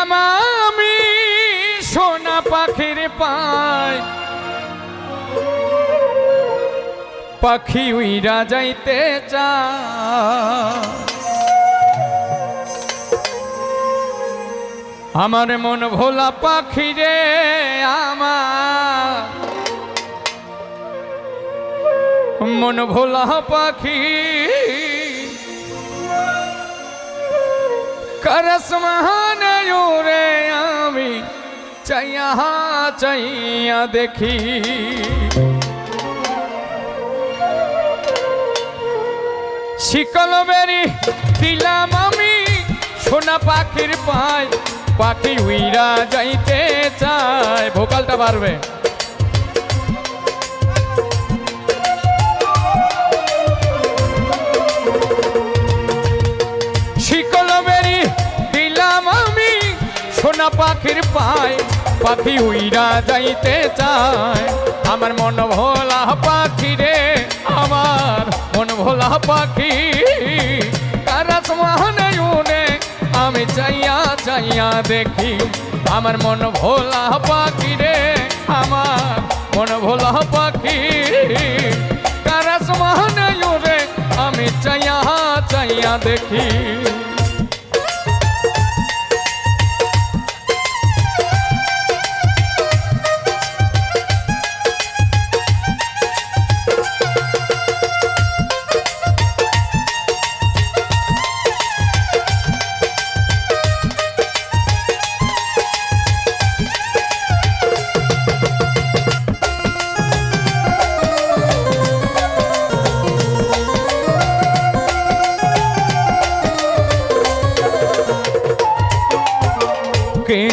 আমি সোনা পাখির পায়। পাখি উইরা যাইতে চা আমার মন ভোলা পাখি রে আমার। মন ভোলা পাখি করস মহানে রে আমি চাইয়া চাইয়া দেখি। শিকল বেরি দিলাম আমি, সোনা পাখির পায়, পাখি উইরা যাইতে চায়। ভোকালটা পারবে সোনা পাখির পায়, পাখি উইরা যাইতে চায়। আমার মন ভোলা পাখি রে, আমার মন ভোলা পাখি। কারাস মহানে উনে আমি চাইয়া চাইয়া দেখি। আমার মন ভোলা পাখি রে, আমার মন ভোলা পাখি। কারাস মহানে আমি চাইয়া চাইয়া দেখি।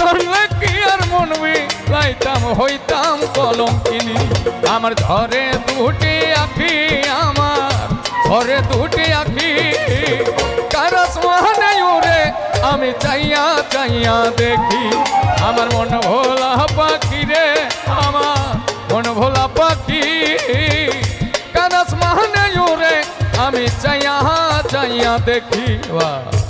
জানলে কি আর মনবি লাইতাম হইতাম কলঙ্কিনী আমার ঝরে দুটি আখি, আমার ঝরে দুটি আখি। কারস মহানে উড়ে, আমি চাইয়া চাইয়া দেখি। আমার মন ভোলা পাখি রে, আমার মন ভোলা পাখি। কারস মহানে উড়ে, আমি চাইয়া চাইয়া দেখি। বাহ।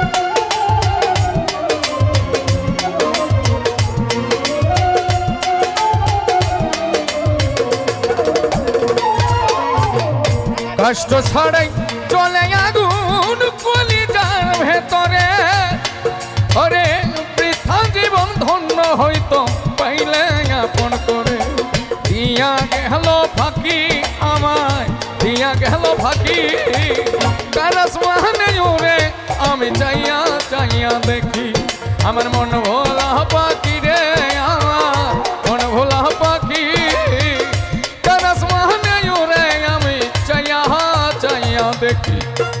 কষ্ট ছাড়াই চলে আগুন কলিজার ভেতরে। ওরে বৃথা জীবন ধন্য হইতো পাইলে আপন করে। দিয়া গেল ফাঁকি আমায়, দিয়া গেল ফাঁকি। কারাস মানে ওরে আমি চাইয়া চাইয়া দেখি। আমার মন ভোলা পাখি রে দেখি।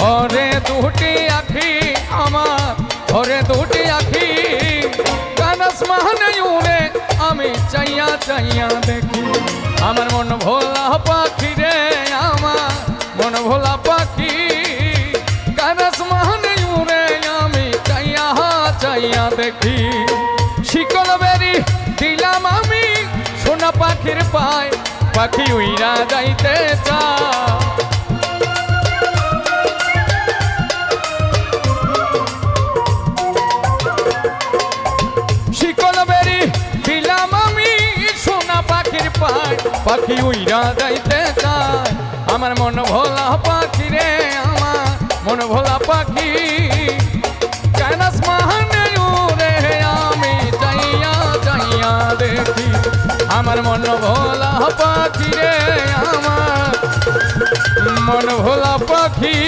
ঝরে দুটি আখি আমার ঝরে দুটি আখি। কানাস মাহানে আমি চাইয়া চাইয়া দেখি। আমার মন ভোলা পাখি রে আমার, মন ভোলা পাখি। কানাস মাহানে আমি চাইয়া চাইয়া দেখি। শিকল বেরি দিলাম আমি, সোনা পাখির পায়, পাখি উইরা যাইতে চা পাখি উইরা যাইতে চায়। আমার মন ভোলা পাখি রে, আমার মন ভোলা পাখি। কানাস মাহানে উড়ে আমি চাইয়া চাইয়া দেখি। আমার মন ভোলা পাখি রে, আমার মন ভোলা পাখি।